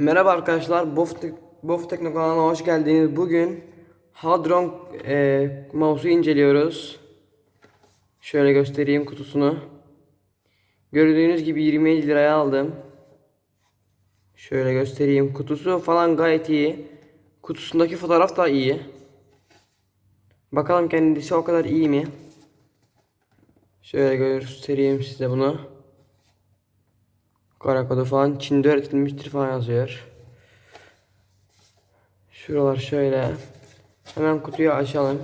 Merhaba arkadaşlar, Bof, Tek- Bof Tekno kanalına hoş geldiniz. Bugün Hadron e, mouse'u inceliyoruz. Şöyle göstereyim kutusunu. Gördüğünüz gibi 27 liraya aldım. Şöyle göstereyim. Kutusu falan gayet iyi. Kutusundaki fotoğraf da iyi. Bakalım kendisi o kadar iyi mi? Şöyle göstereyim size bunu. Kara kodu falan Çin'de öğretilmiştir falan yazıyor. Şuralar şöyle. Hemen kutuyu açalım.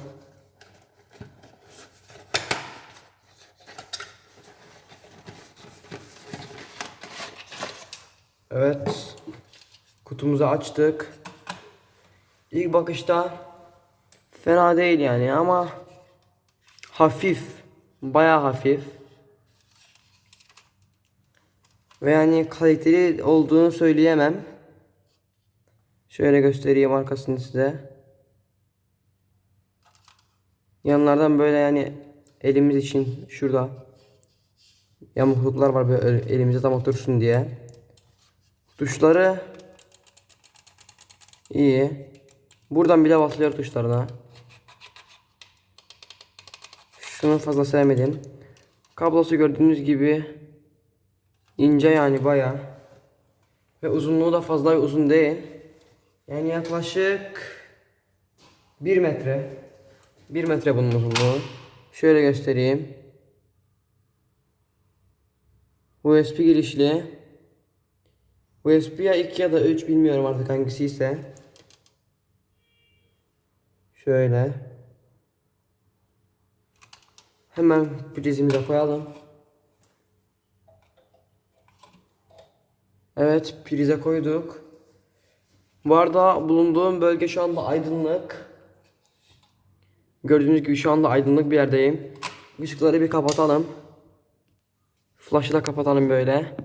Evet. Kutumuzu açtık. İlk bakışta fena değil yani ama hafif. Baya hafif. Ve yani kaliteli olduğunu söyleyemem. Şöyle göstereyim arkasını size. Yanlardan böyle yani elimiz için şurada yamukluklar var böyle elimize tam otursun diye. Tuşları iyi. Buradan bile basılıyor tuşlarına. Şunu fazla sevmedim. Kablosu gördüğünüz gibi ince yani baya. Ve uzunluğu da fazla uzun değil. Yani yaklaşık 1 metre. 1 metre bunun uzunluğu. Şöyle göstereyim. USB girişli. USB ya 2 ya da 3 bilmiyorum artık hangisi ise. Şöyle. Hemen prizimize koyalım. Evet prize koyduk. Bu bulunduğum bölge şu anda aydınlık. Gördüğünüz gibi şu anda aydınlık bir yerdeyim. Işıkları bir kapatalım. Flash'ı da kapatalım böyle.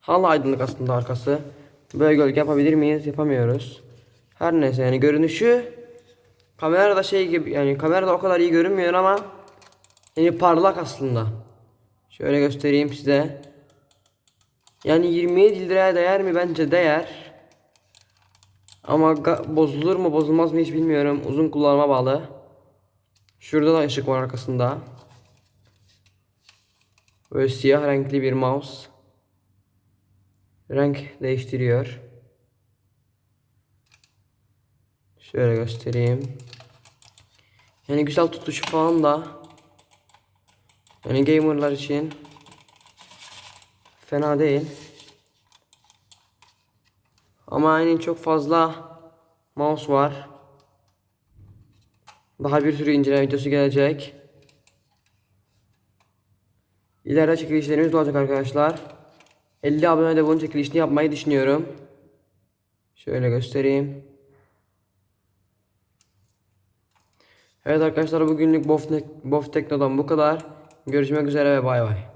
Hala aydınlık aslında arkası. Böyle gölge yapabilir miyiz? Yapamıyoruz. Her neyse yani görünüşü kamerada şey gibi yani kamerada o kadar iyi görünmüyor ama yani parlak aslında. Şöyle göstereyim size. Yani 27 liraya değer mi? Bence değer. Ama bozulur mu bozulmaz mı hiç bilmiyorum. Uzun kullanıma bağlı. Şurada da ışık var arkasında. Böyle siyah renkli bir mouse. Renk değiştiriyor. Şöyle göstereyim. Yani güzel tutuşu falan da. Yani gamerlar için fena değil. Ama yani çok fazla mouse var. Daha bir sürü inceleme videosu gelecek. İleride çekilişlerimiz olacak arkadaşlar. 50 abone de bunun çekilişini yapmayı düşünüyorum. Şöyle göstereyim. Evet arkadaşlar bugünlük Bof Tekno'dan bu kadar. Görüşmek üzere ve bay bay.